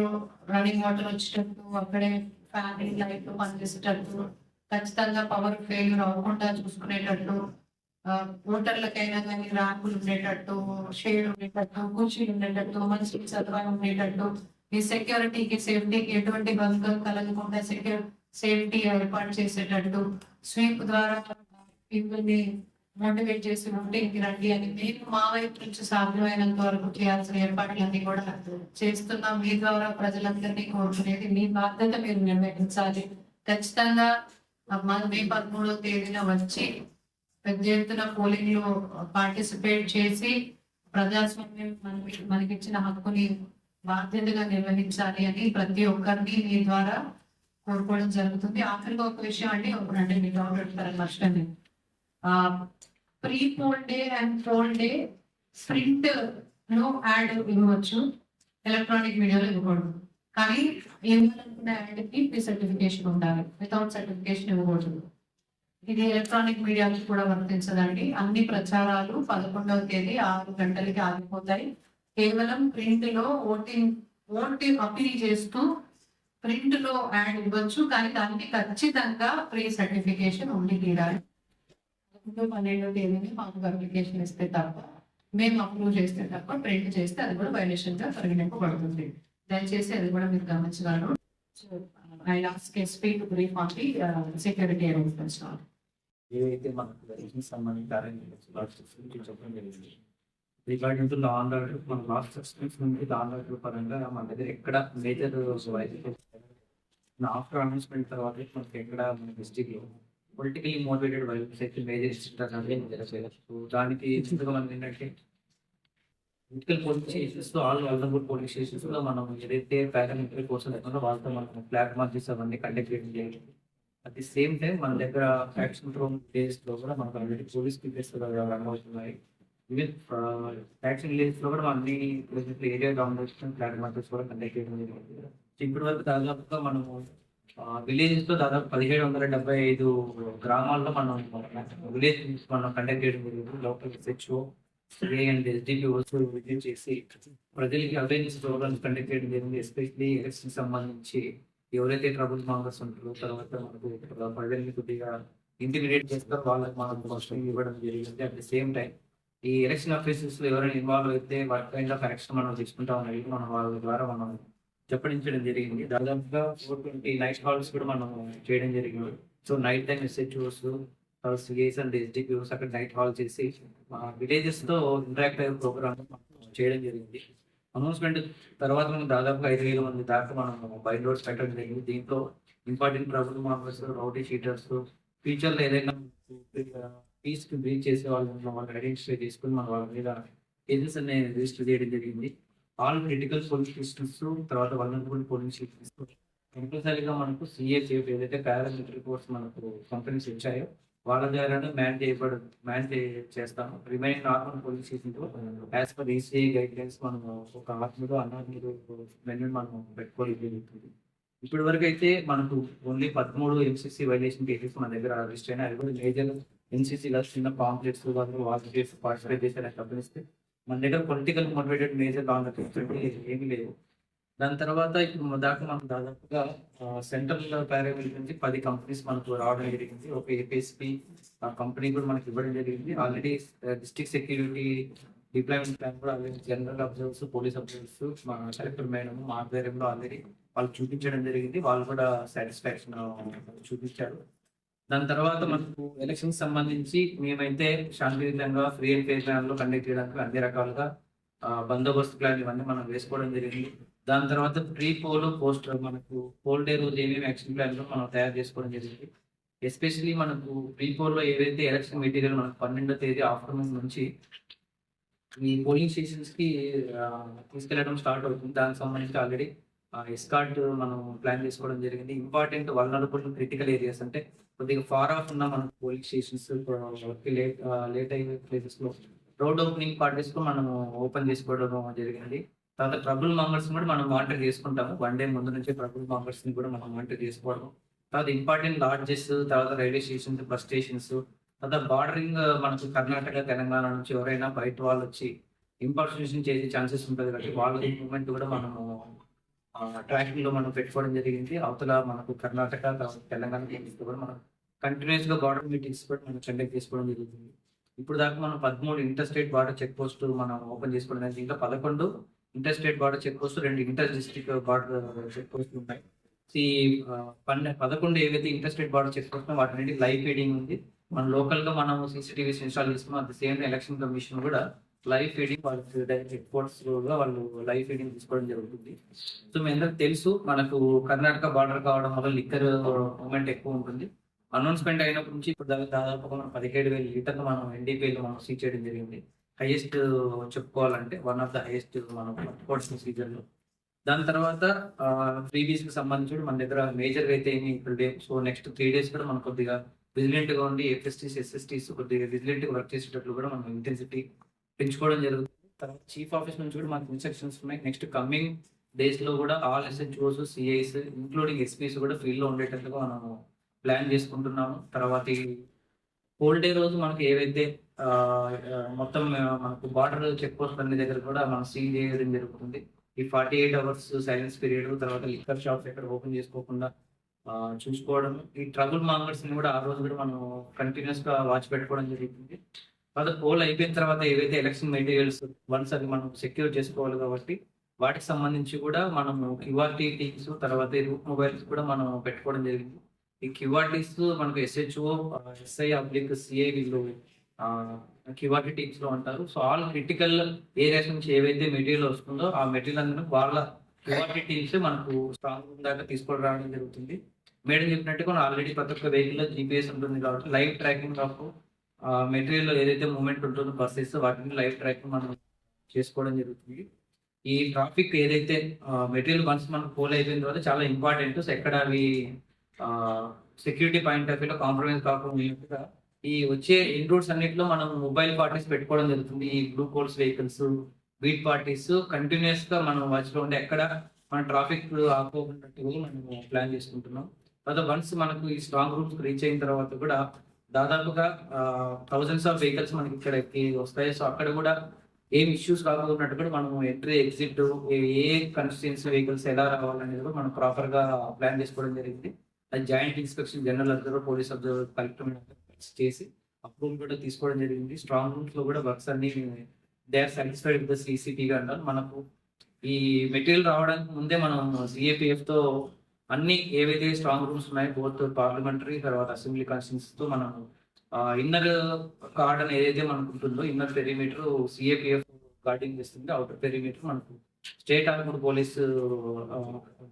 రన్నింగ్ వాటర్ వచ్చేటట్టు అక్కడే ఫ్యాన్ లైట్ పనిచేసేటట్టు ఖచ్చితంగా పవర్ ఫెయిల్యూర్ అవ్వకుండా చూసుకునేటట్టు ఓటర్లకైనా కానీ ర్యాంకులు ఉండేటట్టు షేడ్ ఉండేటట్టు కుర్చీలు ఉండేటట్టు మంచి సదుపాయం ఉండేటట్టు ఈ సెక్యూరిటీకి సేఫ్టీకి ఎటువంటి భంగం కలగకుండా సెక్యూర్ సేఫ్టీ ఏర్పాటు చేసేటట్టు స్వీప్ ద్వారా పీపుల్ని మోటివేట్ చేసి ఉంటే ఇంటికి రండి అని మేము మా వైపు నుంచి సాధ్యమైనంత వరకు చేయాల్సిన ఏర్పాట్లన్నీ కూడా చేస్తున్నాం. మీ ద్వారా ప్రజలందరినీ కోరుకునేది మీ బాధ్యత మీరు నిర్వహించాలి. ఖచ్చితంగా మే పదమూడో తేదీన వచ్చి పెద్ద ఎత్తున పోలింగ్లో పార్టిసిపేట్ చేసి ప్రజాస్వామ్యం మనకి మనకిచ్చిన హక్కుని బాధ్యతగా నిర్వహించాలి అని ప్రతి ఒక్కరిని మీ ద్వారా కోరుకోవడం జరుగుతుంది. ఆఖరిగా ఒక విషయం అండి ఒకరంటే మీ doubt పరామర్శండి pre poll day and poll day స్ప్రింట్లో ad ఇవ్వచ్చు ఎలక్ట్రానిక్ మీడియాలో ఇవ్వకూడదు. కానీ ఇవ్వాలనుకున్న యాడ్కి ప్రీ సర్టిఫికేషన్ ఉండాలి. వితౌట్ సర్టిఫికేషన్ ఇవ్వకూడదు. ఇది ఎలక్ట్రానిక్ మీడియాకి కూడా వర్తించదండి. అన్ని ప్రచారాలు పదకొండవ తేదీ ఆరు గంటలకి ఆగిపోతాయి. కేవలం ప్రింట్లో ఓటింగ్ ఓటు అపీల్ చేస్తూ ప్రింట్లో యాడ్ ఇవ్వచ్చు. కానీ దానికి ఖచ్చితంగా ప్రీ సర్టిఫికేషన్ ఉండి తీరాలి. పదకొండు పన్నెండో తేదీని మాకు వెరిఫికేషన్ ఇస్తే తప్ప మేము అప్రూవ్ చేస్తే తప్ప ప్రింట్ చేస్తే అది కూడా వైలేషన్గా పరిగణింపబడుతుంది. దయచేసి అది కూడా మీరు గమనించగలరు. I ask SP to brief on the security arrangements ఏవైతే మనకు ఎలక్షన్ సంబంధించి అరేంజ్మెంట్స్ లాస్ట్ నుంచి చెప్పడం జరిగింది. Regarding to law and order మన లాస్ట్ సస్పెన్స్ నుండి లా అండ్ ఆర్డర్ పరంగా మన దగ్గర ఎక్కడ మేజర్ ఆఫ్టర్ అనౌన్స్మెంట్ తర్వాత మనకి ఎక్కడ మన డిస్టిక్లో పొలిటికలీ మోటివేటెడ్ వైలెన్స్ అయితే మేజర్ సో దానికి చిన్నగా మనం ఏంటంటే political police stations all vulnerable police స్టేషన్స్లో మనం ఏదైతే పారామిలిటరీ కోర్సులు లేకుండా వాళ్ళతో మనం ఫ్లాగ్ మార్చెస్ అవన్నీ కండక్ట్ చేయడం జరిగింది. అట్ ది సేమ్ టైం మన దగ్గర యాక్షన్ ఫ్రోమ్ డేస్లో కూడా మనకు ఆల్రెడీ పోలీస్ పీపీఎస్ రన్ అవుతున్నాయి. ఈవెన్ యాక్షన్ విలేజ్లో కూడా మన అన్ని ఏరియా డామినేషన్ ఫ్లాగ్ మార్చెస్ కూడా కండక్ట్ చేయడం జరిగింది. ఇప్పటి వరకు దాదాపుగా మనము విలేజెస్లో దాదాపు పదిహేడు వందల డెబ్బై ఐదు గ్రామాల్లో మనం విలేజ్ మనం కండక్ట్ చేయడం జరిగింది. లోకల్ హెచ్ఓ అండ్ ఎస్డిపి వస్తువులు విజిట్ చేసి ప్రజలకి అవేర్నెస్ ప్రోగ్రామ్స్ కండక్ట్ చేయడం జరిగింది. ఎస్పెషలీ ఎలక్షన్ సంబంధించి ఎవరైతే ట్రబుల్ మాంగర్స్ ఉంటారో తర్వాత మనకు ప్రజల్ని కొద్దిగా ఇంటిగ్రేట్ చేస్తారో. వాళ్ళకి మనం ఫస్ట్ ఇవ్వడం జరిగింది. అట్ ద సేమ్ టైం ఈ ఎలక్షన్ ఆఫీసర్స్లో ఎవరైనా ఇన్వాల్వ్ అయితే వాటి కైండ్ ఆఫ్ యాక్షన్ మనం తీసుకుంటా అనేది మనం వాళ్ళ ద్వారా మనం చెప్పడించడం జరిగింది. దాదాపుగా ఫోర్ ట్వంటీ నైట్ హాల్స్ కూడా మనం చేయడం జరిగింది. So night time SHOs CS and SDPOs అక్కడ నైట్ హాల్ చేసి విలేజెస్తో ఇంటరాక్ట్ అయ్యే ప్రోగ్రామ్ చేయడం జరిగింది. అనౌన్స్మెంట్ తర్వాత మనం దాదాపుగా ఐదు వేల మంది దాకా మనం బై రోడ్స్ పెట్టడం జరిగింది. దీంతో ఇంపార్టెంట్ ప్రభుత్వ మార్కర్స్ రౌటీ షీటర్స్ ఫ్యూచర్లో ఏదైనా పీస్ బ్రీచ్ చేసే వాళ్ళు వాళ్ళని ఐడెంటిఫై చేసుకుని మన వాళ్ళ మీద కేసెస్ అనేది రిజిస్టర్ చేయడం జరిగింది. ఆల్ క్రిటికల్ పోలీస్ స్టేషన్స్ తర్వాత వల్నరబుల్ పోలింగ్ స్టేషన్స్. కంపల్సరీగా మనకు సిఏ చేఫ్ ఏదైతే పారామిలిటరీ కోర్స్ మనకు కంపెనీస్ ఇచ్చాయో వాళ్ళ ద్వారానే మ్యాన్ చేయబడు మ్యాన్ చేస్తాము. Remain normal police station as per ECI guidelines మనం ఒక ఆత్మలో అన్నాత్మలో మెన్యూ మనం పెట్టుకోవాలి. జరుగుతుంది ఇప్పటి వరకు అయితే మనకు ఓన్లీ పదమూడు ఎంసీసీ వైలేషన్ కేసెస్ మన దగ్గర రిజిస్టర్ అయినా అది కూడా మేజర్ ఎన్సీసీ చిన్న కాంప్లెక్స్ వాళ్ళు వాళ్ళు చేసి పార్టిసిపేట్ చేశారని గమనిస్తే మన దగ్గర పొలిటికల్ మోటివేటెడ్ మేజర్ కాంగ్రెస్ ఏమీ లేవు. దాని తర్వాత ఇప్పుడు దాకా మనం దాదాపుగా సెంట్రల్ పారామిల్ నుంచి పది కంపెనీస్ మనకు రావడం జరిగింది. ఒక ఏపీఎస్పి ఆ కంపెనీ కూడా మనకి ఇవ్వడం జరిగింది. Already district security deployment plan కూడా already general observers police observers మా కలెక్టర్ మేడం మా ఆధ్వర్యంలో ఆల్రెడీ వాళ్ళు చూపించడం జరిగింది. వాళ్ళు కూడా సాటిస్ఫాక్షన్ చూపించారు. దాని తర్వాత మనకు ఎలక్షన్ సంబంధించి మేమైతే శాంతియుతంగా free and fair plan conduct చేయడానికి అన్ని రకాలుగా బందోబస్తు ప్లాన్ ఇవన్నీ మనం వేసుకోవడం జరిగింది. దాని తర్వాత ప్రీ పోల్ పోస్ట్ మనకు పోల్ డే రోజు ఏమేమి యాక్షన్ ప్లాన్లు మనం తయారు చేసుకోవడం జరిగింది. ఎస్పెషలీ మనకు ప్రీ పోల్లో ఏదైతే ఎలక్షన్ మెటీరియల్ మనకు పన్నెండో తేదీ ఆఫ్టర్నూన్ నుంచి ఈ పోలింగ్ స్టేషన్స్కి తీసుకెళ్ళడం స్టార్ట్ అవుతుంది. దానికి సంబంధించి ఆల్రెడీ ఎస్కార్ట్ మనం ప్లాన్ చేసుకోవడం జరిగింది. ఇంపార్టెంట్ వల్నరబుల్ క్రిటికల్ ఏరియాస్ అంటే కొద్దిగా ఫార్ ఆఫ్ ఉన్న మన పోలింగ్ స్టేషన్స్ లేట్ లేట్ అయిన ప్లేసెస్లో. రోడ్ ఓపెనింగ్ పార్టీస్లో మనం ఓపెన్ చేసుకోవడం జరిగింది. తర్వాత ట్రబుల్ మాంగర్స్ కూడా మనం మానిటర్ చేసుకుంటాము. వన్ డే ముందు నుంచి ట్రబుల్ మాంగర్స్ని కూడా మనం మానిటర్ చేసుకోవడం తర్వాత ఇంపార్టెంట్ లాడ్జెస్ తర్వాత రైల్వే స్టేషన్స్ బస్ స్టేషన్స్ తర్వాత బార్డరింగ్ మనకు కర్ణాటక తెలంగాణ నుంచి ఎవరైనా బయట వాళ్ళు వచ్చి ఇంపార్టేషన్ చేసే ఛాన్సెస్ ఉంటుంది కాబట్టి వాళ్ళ మూమెంట్ కూడా మనము ట్రాకింగ్లో మనం పెట్టుకోవడం జరిగింది. అవతల మనకు కర్ణాటక తెలంగాణ కూడా మనం కంటిన్యూస్గా బార్డర్ మీటింగ్స్ కూడా మనం కండక్ట్ చేసుకోవడం జరుగుతుంది ఇప్పుడు దాకా మనం పదమూడు inter state border check post మనం ఓపెన్ చేసుకోవడం జరిగింది. ఇంకా పదకొండు inter state border check post రెండు inter district border check post ఉన్నాయి. ఈ పన్నె పదకొండు ఏవైతే inter state border check post వాటి నుండి లైవ్ ఫీడింగ్ ఉంది. మన లోకల్గా మనం సీసీటీవీస్ ఇన్స్టాల్ చేసుకున్నాం at the same election commission కూడా లైవ్ ఫీడింగ్ వాళ్ళకి డైరెక్ట్ రిపోర్ట్స్ వాళ్ళు లైవ్ ఫీడింగ్ తీసుకోవడం జరుగుతుంది. సో మీ అందరికి తెలుసు మనకు కర్ణాటక బార్డర్ కావడం వల్ల లిక్కర్ మూమెంట్ ఎక్కువ ఉంటుంది. అనౌన్స్మెంట్ అయినప్పటి నుంచి ఇప్పుడు దాదాపు మనం పదిహేడు వేల లీటర్లు మనం ఎన్డీపీలో మనం సీజ్ చేయడం జరిగింది. హైయెస్ట్ చెప్పుకోవాలంటే వన్ ఆఫ్ ద హైయెస్ట్ మనం పట్టుకోవాల్సిన సీజన్లో. దాని తర్వాత త్రీ కి సంబంధించి మన దగ్గర మేజర్ అయితే ఏమి ఇప్పుడు సో నెక్స్ట్ త్రీ డేస్ కూడా మనం కొద్దిగా విజిలెంట్గా ఉండి ఎఫ్ఎస్టీస్ ఎస్ఎస్టీస్ కొద్దిగా విజిలెంట్ వర్క్ చేసేటట్లు కూడా మనం ఇంటెన్సిటీ పెంచుకోవడం జరుగుతుంది. తర్వాత చీఫ్ ఆఫీస్ నుంచి కూడా మనకు ఇన్స్ట్రక్షన్స్ ఉన్నాయి. నెక్స్ట్ కమింగ్ డేస్లో కూడా all SHOs CIs including SPs కూడా ఫీల్డ్లో ఉండేటట్టుగా మనము ప్లాన్ చేసుకుంటున్నాము. తర్వాత హోల్ డే రోజు మనకి ఏవైతే మొత్తం మనకు బార్డర్ చెక్ పోస్ట్ అన్ని దగ్గర కూడా మనం సీల్ చేయడం జరుగుతుంది. ఈ forty eight hours silence period తర్వాత లిక్కర్ షాప్స్ ఎక్కడ ఓపెన్ చేసుకోకుండా చూసుకోవడం ఈ ట్రబుల్ మాంగర్స్ని కూడా ఆ రోజు కూడా మనం కంటిన్యూస్గా వాచ్ పెట్టుకోవడం జరుగుతుంది. తర్వాత పోల్ అయిపోయిన తర్వాత ఏవైతే ఎలక్షన్ మెటీరియల్స్ వన్స్ అది మనం సెక్యూర్ చేసుకోవాలి కాబట్టి వాటికి సంబంధించి కూడా మనము క్యూఆర్టీ టీమ్స్ తర్వాత రూట్ మొబైల్స్ కూడా మనం పెట్టుకోవడం జరిగింది. ఈ క్యూఆర్టీస్ మనకు ఎస్హెచ్ఓ ఎస్ఐ అబ్లిక్ సిఐ వీళ్ళు క్యూఆర్టీ టీమ్స్లో ఉంటారు సో ఆల్ క్రిటికల్ ఏరియాస్ నుంచి ఏవైతే మెటీరియల్ వస్తుందో ఆ మెటీరియల్ అందరూ వాళ్ళ క్యూఆర్టీ టీమ్స్ మనకు స్ట్రాంగ్ రూమ్ దాకా తీసుకొని రావడం జరుగుతుంది. మేడం చెప్పినట్టుగా ఆల్రెడీ ప్రతి ఒక్క వెహికల్లో జీపీఎస్ ఉంటుంది కాబట్టి లైవ్ ట్రాకింగ్ ఆఫ్ మెటీరియల్ ఏదైతే మూమెంట్ ఉంటుందో బస్సెస్ వాటిని లైవ్ ట్రాక్ మనం చేసుకోవడం జరుగుతుంది. ఈ ట్రాఫిక్ ఏదైతే మెటీరియల్ వన్స్ మనకు పోల్ అయిపోయిన తర్వాత చాలా ఇంపార్టెంట్. సో ఎక్కడ అవి సెక్యూరిటీ పాయింట్ ఆఫ్ వ్యూలో కాంప్రమైజ్ కాకుండా ఈ వచ్చే ఇన్ రూట్స్ అన్నింటిలో మనం మొబైల్ పార్టీస్ పెట్టుకోవడం జరుగుతుంది. ఈ blue colts vehicles beat parties కంటిన్యూస్గా మనం వాచ్లో ఉండే ఎక్కడ మన ట్రాఫిక్ ఆపుకోకుండా మనం ప్లాన్ చేసుకుంటున్నాం. తర్వాత వన్స్ మనకు ఈ స్ట్రాంగ్ రూమ్స్ రీచ్ అయిన తర్వాత కూడా దాదాపుగా థౌజండ్స్ ఆఫ్ వెహికల్స్ మనకి ఇక్కడికి వస్తాయి. సో అక్కడ కూడా ఏం ఇష్యూస్ కాకుండా కూడా మనం ఎంట్రీ ఎగ్జిట్ ఏ కన్స్టిట్యున్సీ వెహికల్స్ ఎలా రావాలనేది కూడా మనం ప్రాపర్గా ప్లాన్ చేసుకోవడం జరిగింది. అది joint inspection general observer police observer collector చేసి అప్రూవల్ కూడా తీసుకోవడం జరిగింది. స్ట్రాంగ్ రూమ్స్లో కూడా వర్క్స్ అన్ని దే ఆర్ సాటిస్ఫైడ్ విత్ సిసిటీగా అన్నారు మనకు ఈ మెటీరియల్ రావడానికి ముందే మనం సిఏపిఎఫ్తో అన్ని ఏవైతే స్ట్రాంగ్ రూమ్స్ ఉన్నాయో బోత్ పార్లమెంటరీ తర్వాత అసెంబ్లీ కాన్స్టిట్యూన్స్తో మనం ఇన్నర్ గార్డెన్ ఏదైతే మనకు ఉంటుందో ఇన్నర్ పెరిమీటర్ సిఏపిఎఫ్ గార్డింగ్ చేస్తుంది అవుటర్ పెరిమీటర్ మనకు స్టేట్ ఆర్మడ్ పోలీస్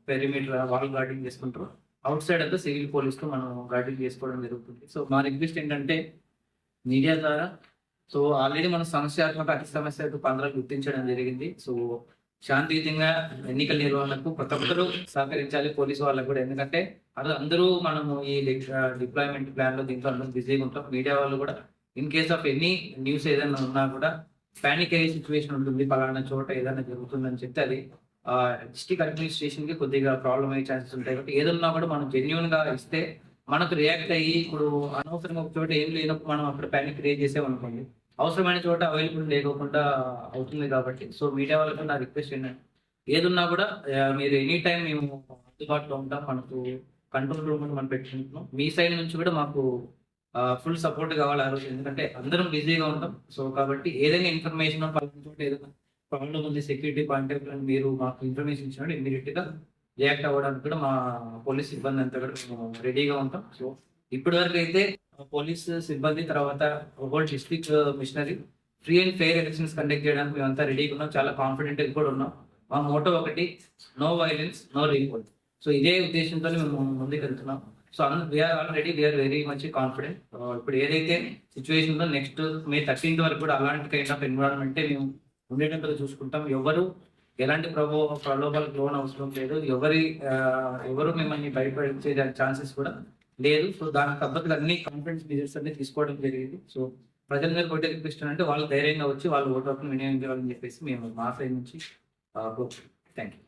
పెరిమీటర్ వాళ్ళు గార్డింగ్ చేసుకుంటారు అవుట్ సైడ్ అంతా సివిల్ పోలీస్తో మనం గార్డింగ్ చేసుకోవడం జరుగుతుంది. సో మా రిక్వెస్ట్ ఏంటంటే మీడియా ద్వారా సో ఆల్రెడీ మనం సమస్యాత్మక అతి సమస్య పంద్రాలు గుర్తించడం జరిగింది. సో శాంతియుతంగా ఎన్నికల నిర్వహణకు ప్రతి ఒక్కరూ సహకరించాలి పోలీసు వాళ్ళకు కూడా. ఎందుకంటే అది అందరూ మనము ఈ డిప్లాయ్మెంట్ ప్లాన్లో దీంట్లో అందరం బిజీగా ఉంటాం. మీడియా వాళ్ళు కూడా in case of any news ఏదైనా ఉన్నా కూడా పానిక్ అయ్యే సిచ్యువేషన్ ఉంటుంది. పలానా చోట ఏదైనా జరుగుతుందని చెప్తే అది డిస్ట్రిక్ట్ అడ్మినిస్ట్రేషన్కి కొద్దిగా ప్రాబ్లం అయ్యే ఛాన్సెస్ ఉంటాయి. కాబట్టి ఏదన్నా కూడా మనం జెన్యున్గా ఇస్తే మనకు రియాక్ట్ అయ్యి ఇప్పుడు అనవసరంగా ఒక చోట ఏం లేనప్పుడు మనం అక్కడ పానిక్ క్రియేట్ చేసామనుకోండి అవసరమైన చోట అవైలబుల్ లేకుండా అవుతుంది కాబట్టి సో మీడియా వాళ్ళకి నా రిక్వెస్ట్ ఏంటంటే ఏదున్నా కూడా మీరు ఎనీ టైం మేము అందుబాటులో ఉంటాం మనకు కంట్రోల్ రూమ్ మనం పెట్టుకుంటున్నాం. మీ సైడ్ నుంచి కూడా మాకు ఫుల్ సపోర్ట్ కావాలి ఆ రోజు. ఎందుకంటే అందరం బిజీగా ఉంటాం. సో కాబట్టి ఏదైనా ఇన్ఫర్మేషన్ చోట ఏదైనా ప్రాబ్లం ఉంది సెక్యూరిటీ పాయింట్ ఆఫ్ వ్యూ మీరు మాకు ఇన్ఫర్మేషన్ ఇచ్చినప్పుడు ఇమ్మీడియట్గా రియాక్ట్ అవ్వడానికి కూడా మా పోలీస్ సిబ్బంది అంతా కూడా మేము రెడీగా ఉంటాం. సో ఇప్పటి వరకు అయితే పోలీస్ సిబ్బంది తర్వాత whole district machinery free and fair elections conduct చేయడానికి మేమంతా రెడీగా ఉన్నాం. చాలా కాన్ఫిడెంట్ కూడా ఉన్నాం. మా మోటో ఒకటి no violence no repoll so ఇదే ఉద్దేశంతో మేము ముందుకు వెళ్తున్నాం. So we are already we are very much confident ఇప్పుడు ఏదైతే సిచ్యువేషన్ ఉందో నెక్స్ట్ మే థర్టీన్త్ వరకు కూడా అలాంటి కైండ్ ఆఫ్ ఎన్విరాన్మెంటే మేము ఉండేటట్టుగా చూసుకుంటాం. ఎవరు ఎలాంటి ప్రభో ప్రలోభాలకు లోన్ అవసరం లేదు. ఎవరి ఎవరు మిమ్మల్ని భయపడించే ఛాన్సెస్ కూడా లేదు. సో దానికి తగ్గట్టుగా అన్ని కాన్ఫిడెన్స్ మెజర్స్ అన్ని తీసుకోవడం జరిగింది. సో ప్రజల మీద ఒకటే రిక్వెస్ట్ అంటే వాళ్ళు ధైర్యంగా వచ్చి వాళ్ళు ఓటు హక్కును వినియోగించాలని చెప్పేసి మేము మా సైడ్ నుంచి థ్యాంక్ యూ